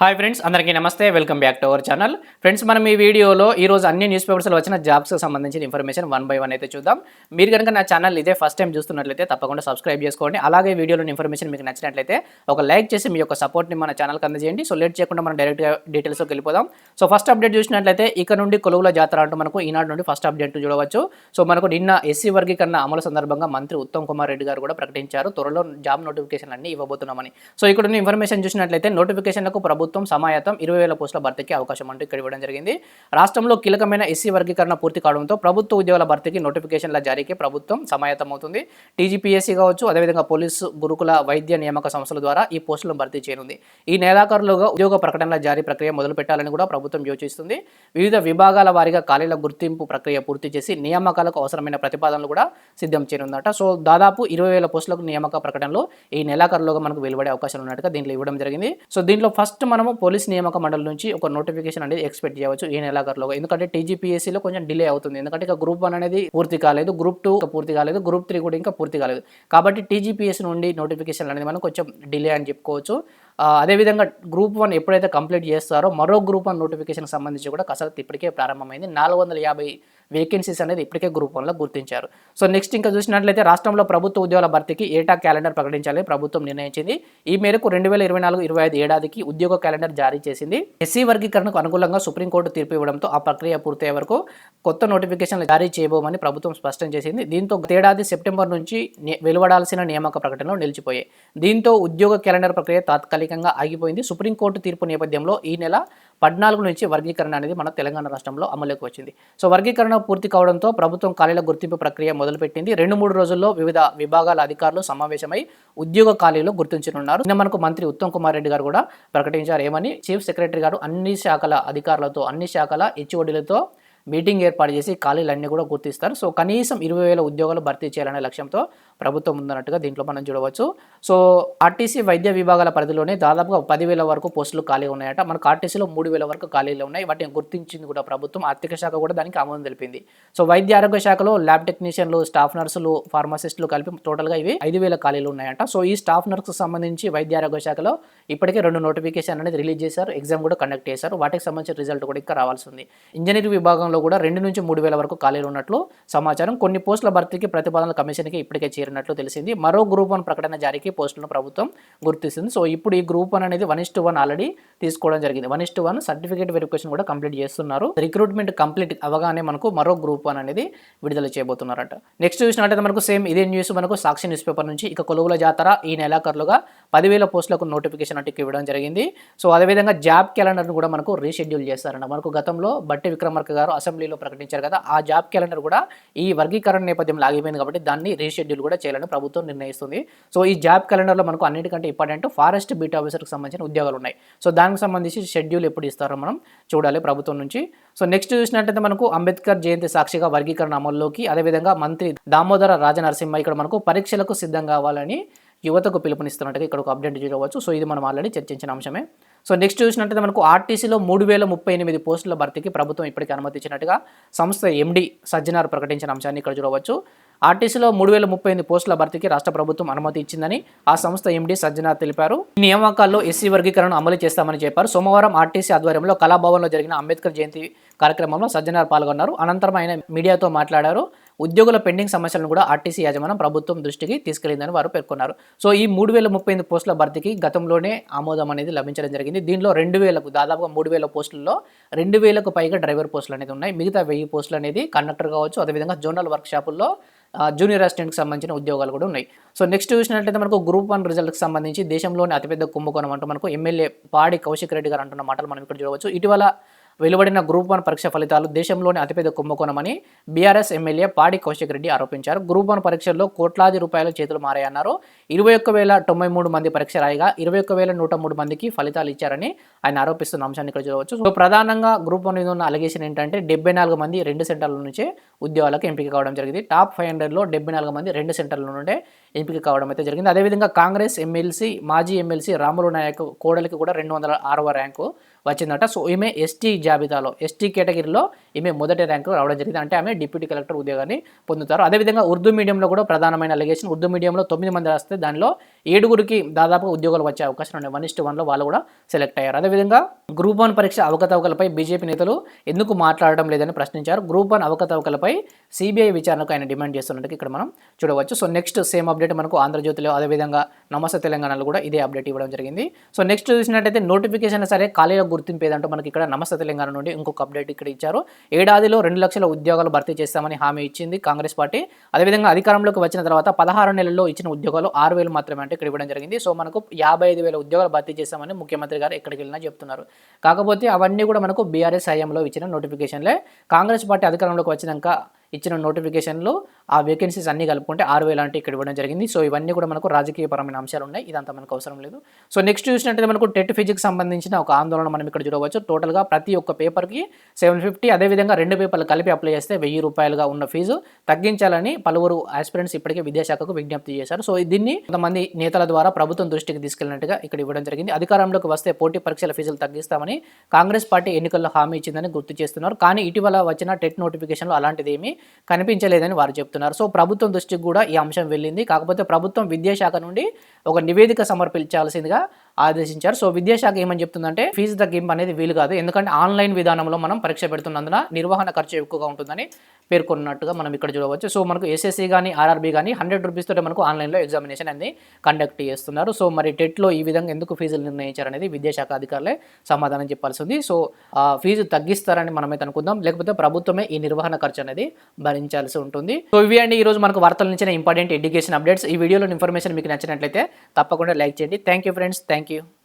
Hi friends అందరికీ నమస్తే. Welcome back to our channel friends మనం ఈ వీడియోలో ఈ రోజు అన్ని న్యూస్ పేపర్స్లో వచ్చిన జాబ్స్కి సంబంధించిన ఇన్ఫర్మేషన్ వన్ బై వన్ అయితే చూద్దాం. మీరు కనుక నా ఛానల్ ఇదే ఫస్ట్ టైం చూస్తున్నట్లయితే తప్పకుండా సబ్స్క్రైబ్ చేసుకోండి. అలాగే వీడియోలోని ఇన్ఫర్మేషన్ మీకు నచ్చినట్లయితే ఒక లైక్ చేసి మీ యొక్క సపోర్ట్ని మన ఛానల్కి అందజేయండి. సో లేట్ చేయకుండా మనం డైరెక్ట్గా డీటెయిల్స్లోకి వెళ్ళిపోదాం. సో ఫస్ట్ అప్డేట్ చూసినట్లయితే ఇక నుండి కొలువుల జాతర అంటూ మనకు ఈనాడు నుండి ఫస్ట్ అప్డేట్ చూడవచ్చు. సో మనకు నిన్న ఎస్సీ వర్గీకరణ అమలు సందర్భంగా మంత్రి ఉత్తమ్ కుమార్ రెడ్డి గారు కూడా ప్రకటించారు. త్వరలో జాబ్ నోటిఫికేషన్ అన్ని ఇవ్వబోతున్నామని. సో ఇక్కడ ఉన్న ఇన్ఫర్మేషన్ చూసినట్లయితే నోటిఫికేషన్లకు ప్రభుత్వం ప్రభుత్వం సమాయత్తం ఇరవై వేల పోస్టుల భర్తీకి అవకాశం అంటూ ఇక్కడ ఇవ్వడం జరిగింది. రాష్ట్రంలో కీలకమైన ఎస్సీ వర్గీకరణ పూర్తి కావడంతో ప్రభుత్వ ఉద్యోగాల భర్తీకి నోటిఫికేషన్ల జారీకి ప్రభుత్వం సమాయత్తం అవుతుంది టీజీపీఎస్సీ కావచ్చు అదేవిధంగా పోలీసు గురుకుల వైద్య నియామక సంస్థల ద్వారా ఈ పోస్టులను భర్తీ చేయనుంది. ఈ నెలాఖరులోగా ఉద్యోగ ప్రకటనల జారీ ప్రక్రియ మొదలు పెట్టాలని కూడా ప్రభుత్వం యోచిస్తుంది. వివిధ విభాగాల వారీగా ఖాళీల గుర్తింపు ప్రక్రియ పూర్తి చేసి నియామకాలకు అవసరమైన ప్రతిపాదనలు కూడా సిద్ధం చేయనుందట. సో దాదాపు ఇరవై వేల పోస్టులకు నియామక ప్రకటనలో ఈ నెలాఖరులోగా మనకు వెలువడే అవకాశాలు ఉన్నట్టుగా దీంట్లో ఇవ్వడం జరిగింది. సో దీంట్లో ఫస్ట్ మనము పోలీస్ నియామక మండలి నుంచి ఒక నోటిఫికేషన్ అనేది ఎక్స్పెక్ట్ చేయవచ్చు ఈ నెలాఖరులో ఎందుకంటే టీజీపీఎస్సీలో కొంచెం డిలే అవుతుంది. ఎందుకంటే ఇక గ్రూప్ వన్ అనేది పూర్తి కాలేదు గ్రూప్ టూ పూర్తి కాలేదు గ్రూప్ త్రీ కూడా ఇంకా పూర్తి కాలేదు. కాబట్టి టీజీపీఎస్ నుండి నోటిఫికేషన్ అనేది మనం కొంచెం డిలే అని చెప్పుకోవచ్చు. అదేవిధంగా గ్రూప్ వన్ ఎప్పుడైతే కంప్లీట్ చేస్తారో మరో గ్రూప్ వన్ నోటిఫికేషన్కి సంబంధించి కూడా కసరత్తు ఇప్పటికే ప్రారంభమైంది. నాలుగు వందల యాభై వేకెన్సీస్ అనేది ఇప్పటికే గ్రూప్ వన్లో గుర్తించారు. సో నెక్స్ట్ ఇంకా చూసినట్లయితే రాష్ట్రంలో ప్రభుత్వ ఉద్యోగాల భర్తీకి ఏటా క్యాలెండర్ ప్రకటించాలని ప్రభుత్వం నిర్ణయించింది. ఈ మేరకు రెండు వేల ఇరవై నాలుగు ఇరవై ఐదు ఏడాదికి ఉద్యోగ క్యాలెండర్ జారీ చేసింది. ఎస్సీ వర్గీకరణకు అనుకూలంగా సుప్రీంకోర్టు తీర్పు ఇవ్వడంతో ఆ ప్రక్రియ పూర్తయ్యే వరకు కొత్త నోటిఫికేషన్లు జారీ చేయబోమని ప్రభుత్వం స్పష్టం చేసింది. దీంతో గతేడాది సెప్టెంబర్ నుంచి వెలువడాల్సిన నియామక ప్రకటనలు నిలిచిపోయాయి. దీంతో ఉద్యోగ క్యాలెండర్ ప్రక్రియ తాత్కాలికంగా ఆగిపోయింది. సుప్రీంకోర్టు తీర్పు నేపథ్యంలో ఈ నెల పద్నాలుగు నుంచి వర్గీకరణ అనేది మన తెలంగాణ రాష్ట్రంలో అమలులోకి వచ్చింది. సో వర్గీకరణ పూర్తి కావడంతో ప్రభుత్వం ఖాళీల గుర్తింపు ప్రక్రియ మొదలుపెట్టింది. రెండు మూడు రోజుల్లో వివిధ విభాగాల అధికారులు సమావేశమై ఉద్యోగ ఖాళీలు గుర్తించనున్నారు. నిన్న మనకు మంత్రి ఉత్తమ్ కుమార్ రెడ్డి గారు కూడా ప్రకటించారు. ఏమని? చీఫ్ సెక్రటరీ గారు అన్ని శాఖల అధికారులతో అన్ని శాఖల హెచ్ఓడిలతో మీటింగ్ ఏర్పాటు చేసి ఖాళీలన్నీ కూడా గుర్తిస్తారు. సో కనీసం ఇరవై వేల ఉద్యోగాలు భర్తీ చేయాలనే లక్ష్యంతో ప్రభుత్వం ఉందన్నట్టుగా దీంట్లో మనం చూడవచ్చు. సో ఆర్టీసీ వైద్య విభాగాల పరిధిలోనే దాదాపుగా పదివేల వరకు పోస్టులు ఖాళీ ఉన్నాయట. మనకు ఆర్టీసీలో మూడు వేల వరకు ఖాళీలు ఉన్నాయి. వాటిని గుర్తించింది కూడా ప్రభుత్వం. ఆర్థిక శాఖ కూడా దానికి ఆమోదం తెలిపింది. సో వైద్య ఆరోగ్య శాఖలో ల్యాబ్ టెక్నీషియన్లు స్టాఫ్ నర్సులు ఫార్మసిస్టులు కలిపి టోటల్గా ఇవి ఐదు వేల ఖాళీలు ఉన్నాయట. సో ఈ స్టాఫ్ నర్స్కు సంబంధించి వైద్య ఆరోగ్య శాఖలో ఇప్పటికే రెండు నోటిఫికేషన్ అనేది రిలీజ్ చేశారు. ఎగ్జామ్ కూడా కండక్ట్ చేశారు. వాటికి సంబంధించిన రిజల్ట్ కూడా ఇంకా రావాల్సి ఉంది. ఇంజనీరింగ్ విభాగంలో కూడా రెండు నుంచి మూడు వేల వరకు ఖాళీలు ఉన్నట్లు సమాచారం. కొన్ని పోస్టుల భర్తీకి ప్రతిపాదనల కమిషన్కి ఇప్పటికే చేరినట్లు తెలిసింది. మరో గ్రూప్ వన్ ప్రకటన జారీకి పోస్టులను ప్రభుత్వం గుర్తిస్తుంది. సో ఇప్పుడు ఈ గ్రూప్ వన్ అనేది one is to one already తీసుకోవడం జరిగింది. One is to one certificate verification కూడా కంప్లీట్ చేస్తున్నారు. రిక్రూట్మెంట్ కంప్లీట్ అవగానే మనకు మరో గ్రూప్ వన్ అనేది విడుదల చేయబోతున్నారట. నెక్స్ట్ చూసినట్టయితే మనకు సేమ్ ఇదే న్యూస్ మనకు సాక్షి న్యూస్ పేపర్ నుంచి ఇక కొలువుల జాతర ఈ నెలాఖరులుగా పదివేల పోస్టులకు నోటిఫికేషన్ అంటే ఇవ్వడం జరిగింది. సో అదేవిధంగా జాబ్ క్యాలెండర్ను కూడా మనకు రీషెడ్యూల్ చేస్తారంట మనకు గతంలో బట్టి విక్రమార్క గారు అసెంబ్లీలో ప్రకటించారు కదా ఆ జాబ్ క్యాలెండర్ కూడా ఈ వర్గీకరణ నేపథ్యంలో ఆగిపోయింది కాబట్టి దాన్ని రీషెడ్యూల్ కూడా చేయాలని ప్రభుత్వం నిర్ణయిస్తుంది. సో ఈ జాబ్ క్యాలెండర్లో మనకు అన్నిటికంటే ఇంపార్టెంట్ ఫారెస్ట్ బీట్ ఆఫీసర్కి సంబంధించిన ఉద్యోగాలు ఉన్నాయి. సో దానికి సంబంధించి షెడ్యూల్ ఎప్పుడు ఇస్తారో మనం చూడాలి ప్రభుత్వం నుంచి. సో నెక్స్ట్ చూసినట్టయితే మనకు అంబేద్కర్ జయంతి సాక్షిగా వర్గీకరణ అమల్లోకి అదేవిధంగా మంత్రి దామోదర రాజనరసింహ ఇక్కడ మనకు పరీక్షలకు సిద్ధం కావాలని యువతకు పిలుపునిస్తున్నట్టుగా ఇక్కడ ఒక అప్డేట్ చూడవచ్చు. సో ఇది మనం ఆల్రెడీ చర్చించిన అంశమే. సో నెక్స్ట్ చూసినట్టయితే మనకు ఆర్టీసీలో మూడు వేల ముప్పై ఎనిమిది పోస్టుల భర్తీకి ప్రభుత్వం ఇప్పటికీ అనుమతి ఇచ్చినట్టుగా సంస్థ ఎండి సజ్జనార్ ప్రకటించిన అంశాన్ని ఇక్కడ చూడవచ్చు. ఆర్టీసీలో మూడు వేల ముప్పై ఎనిమిది పోస్టుల భర్తీకి రాష్ట్ర ప్రభుత్వం అనుమతి ఇచ్చిందని ఆ సంస్థ ఎండి సజ్జనార్ తెలిపారు. ఈ నియామకాల్లో ఎస్సీ వర్గీకరణను అమలు చేస్తామని చెప్పారు. సోమవారం ఆర్టీసీ ఆధ్వర్యంలో కళాభవన్లో జరిగిన అంబేద్కర్ జయంతి కార్యక్రమంలో సజ్జనార్ పాల్గొన్నారు. అనంతరం ఆయన మీడియాతో మాట్లాడారు. ఉద్యోగుల పెండింగ్ సమస్యలను కూడా ఆర్టీసీ యాజమాన్యం ప్రభుత్వం దృష్టికి తీసుకెళ్ళిందని వారు పేర్కొన్నారు. సో ఈ మూడు వేల ముప్పై ఎనిమిది పోస్టుల భర్తీకి గతంలోనే ఆమోదం అనేది లభించడం జరిగింది. దీనిలో రెండు వేలకు దాదాపుగా మూడు వేల పోస్టుల్లో రెండు వేలకు పైగా డ్రైవర్ పోస్టులు అనేది ఉన్నాయి. మిగతా వెయ్యి పోస్టులు అనేది కండక్టర్ కావచ్చు అదేవిధంగా జోనల్ వర్క్షాపుల్లో జూనియర్ అసిస్టెంట్కి సంబంధించిన ఉద్యోగాలు కూడా ఉన్నాయి. సో నెక్స్ట్ చూసినట్లయితే మనకు గ్రూప్ వన్ రిజల్ట్కి సంబంధించి దేశంలోని అతిపెద్ద కుంభకోణం అంటూ మనకు ఎమ్మెల్యే పాడి కౌశిక్ రెడ్డి గారు అంటున్న మాటలు మనం ఇక్కడ చూడవచ్చు. ఇటీవల వెలువడిన గ్రూప్ వన్ పరీక్ష ఫలితాలు దేశంలోని అతిపెద్ద కుంభకోణమని బీఆర్ఎస్ ఎమ్మెల్యే పాడి కౌశిక్ రెడ్డి ఆరోపించారు. గ్రూప్ వన్ పరీక్షల్లో కోట్లాది రూపాయల చేతులు మారాయన్నారు. ఇరవై ఒక్క వేల తొంభై మూడు మంది పరీక్ష రాయగా ఇరవై ఒక్క వేల నూట మూడు మందికి ఫలితాలు ఇచ్చారని ఆయన ఆరోపిస్తున్న అంశాన్ని ఇక్కడ చూడవచ్చు. సో ప్రధానంగా గ్రూప్ వన్ మీద ఉన్న అలిగేషన్ ఏంటంటే డెబ్బై నాలుగు మంది రెండు సెంటర్ల నుంచే ఉద్యోగాలకు ఎంపిక కావడం జరిగింది. టాప్ ఫైవ్ హండ్రెడ్లో డెబ్బై నాలుగు మంది రెండు సెంటర్ల నుండే ఎంపిక కావడం అయితే జరిగింది. అదేవిధంగా కాంగ్రెస్ ఎమ్మెల్సీ మాజీ ఎమ్మెల్సీ రాములు నాయక్ కోడలికి కూడా రెండు వందల ఆరవ ర్యాంకు వచ్చిందట. సో ఈమె ఎస్టీ జాబితాలో ఎస్టీ కేటగిరీలో ఈమె మొదటి ర్యాంకు రావడం జరిగింది. అంటే ఆమె డిప్యూటీ కలెక్టర్ ఉద్యోగాన్ని పొందుతారు. అదేవిధంగా ఉర్దూ మీడియంలో కూడా ప్రధానమైన అలిగేషన్ ఉర్దూ మీడియంలో తొమ్మిది మంది రాస్తే దానిలో ఏడుగురికి దాదాపు ఉద్యోగాలు వచ్చే అవకాశం ఉన్నాయి. వన్ ఇస్ట్ వన్లో వాళ్ళు కూడా సెలెక్ట్ అయ్యారు. అదేవిధంగా గ్రూప్ వన్ పరీక్ష అవకతవకలపై బీజేపీ నేతలు ఎందుకు మాట్లాడడం లేదని ప్రశ్నించారు. గ్రూప్ వన్ అవకతవకలపై సిబిఐ విచారణకు ఆయన డిమాండ్ చేస్తున్నట్టు ఇక్కడ మనం చూడవచ్చు. సో నెక్స్ట్ సేమ్ అప్డేట్ మనకు ఆంధ్రజ్యోతిలో అదేవిధంగా నమస్తే తెలంగాణలో కూడా ఇదే అప్డేట్ ఇవ్వడం జరిగింది. సో నెక్స్ట్ చూసినట్టయితే నోటిఫికేషన్ సరే ఖాళీల గుర్తింపు ఏదంటూ మనకి ఇక్కడ నమస్తే తెలంగాణ నుండి ఇంకొక అప్డేట్ ఇక్కడ ఇచ్చారు. ఏడాదిలో రెండు లక్షల ఉద్యోగాలు భర్తీ చేస్తామని హామీ ఇచ్చింది కాంగ్రెస్ పార్టీ. అదేవిధంగా అధికారంలోకి వచ్చిన తర్వాత పదహారు నెలల్లో ఇచ్చిన ఉద్యోగాలు ఆరు వేలు మాత్రమే అంటే ఇక్కడ ఇవ్వడం జరిగింది. సో మనకు యాభై ఐదు వేల ఉద్యోగాలు భర్తీ చేస్తామని ముఖ్యమంత్రి గారు ఎక్కడికి వెళ్ళినా చెప్తున్నారు. కాకపోతే అవన్నీ కూడా మనకు బీఆర్ఎస్ హయాంలో ఇచ్చిన నోటిఫికేషన్లే. కాంగ్రెస్ పార్టీ అధికారంలోకి వచ్చినాక ఇచ్చిన నోటిఫికేషన్లో ఆ వేకెన్సీస్ అన్ని కలుపుకుంటే ఆరు వేలు అంటే ఇక్కడ ఇవ్వడం జరిగింది. సో ఇవన్నీ కూడా మనకు రాజకీయపరమైన అంశాలు ఉన్నాయి. ఇదంతా మనకు అవసరం లేదు. సో నెక్స్ట్ చూసినట్టయితే మనకు టెట్ ఫిజిక్స్ సంబంధించిన ఒక ఆందోళన మనం ఇక్కడ చూడవచ్చు. టోటల్గా ప్రతి ఒక్క పేపర్కి సెవెన్ ఫిఫ్టీ అదేవిధంగా రెండు పేపర్లు కలిపి అప్లై చేస్తే వెయ్యి రూపాయలుగా ఉన్న ఫీజు తగ్గించాలని పలువురు ఆస్పిరెంట్స్ ఇప్పటికే విద్యాశాఖకు విజ్ఞప్తి చేశారు. సో దీన్ని కొంతమంది నేతల ద్వారా ప్రభుత్వం దృష్టికి తీసుకెళ్ళినట్టుగా ఇక్కడ ఇవ్వడం జరిగింది. అధికారంలోకి వస్తే పోటీ పరీక్షల ఫీజులు తగ్గిస్తామని కాంగ్రెస్ పార్టీ ఎన్నికల్లో హామీ ఇచ్చిందని గుర్తు చేస్తున్నారు. కానీ ఇటీవల వచ్చిన టెట్ నోటిఫికేషన్లో అలాంటిది ఏమీ కనిపించలేదని వారు చెప్తున్నారు. సో ప్రభుత్వం దృష్టికి కూడా ఈ అంశం వెళ్ళింది. కాకపోతే ప్రభుత్వం విద్యాశాఖ నుండి ఒక నివేదిక సమర్పించాల్సిందిగా ఆదేశించారు. సో విద్యాశాఖ ఏమని చెప్తుందంటే ఫీజు తగ్గింపు అనేది వీలు కాదు. ఎందుకంటే ఆన్లైన్ విధానంలో మనం పరీక్ష పెడుతున్నందున నిర్వహణ ఖర్చు ఎక్కువగా ఉంటుందని పేర్కొన్నట్టుగా మనం ఇక్కడ చూడవచ్చు. సో మనకు ఎస్ఎస్సి కానీ ఆర్ఆర్బీ కానీ హండ్రెడ్ రూపీస్ తోటి మనకు ఆన్లైన్లో ఎగ్జామినేషన్ అనేది కండక్ట్ చేస్తున్నారు. సో మరి టెట్లో ఈ విధంగా ఎందుకు ఫీజులు నిర్ణయించారనేది విద్యాశాఖ అధికారులే సమాధానం చెప్పాల్సి ఉంది. సో ఆ ఫీజు తగ్గిస్తారని మనమైతే అనుకుందాం. లేకపోతే ప్రభుత్వమే ఈ నిర్వహణ ఖర్చు అనేది భరించాల్సి ఉంటుంది. సో ఇవి అండి ఈ రోజు మనకు వార్తల నుంచి ఇంపార్టెంట్ ఎడ్యుకేషన్ అప్డేట్స్. ఈ వీడియోలో ఇన్ఫర్మేషన్ మీకు నచ్చినట్లయితే తప్పకుండా లైక్ చేయండి. Thank you friends. Thank you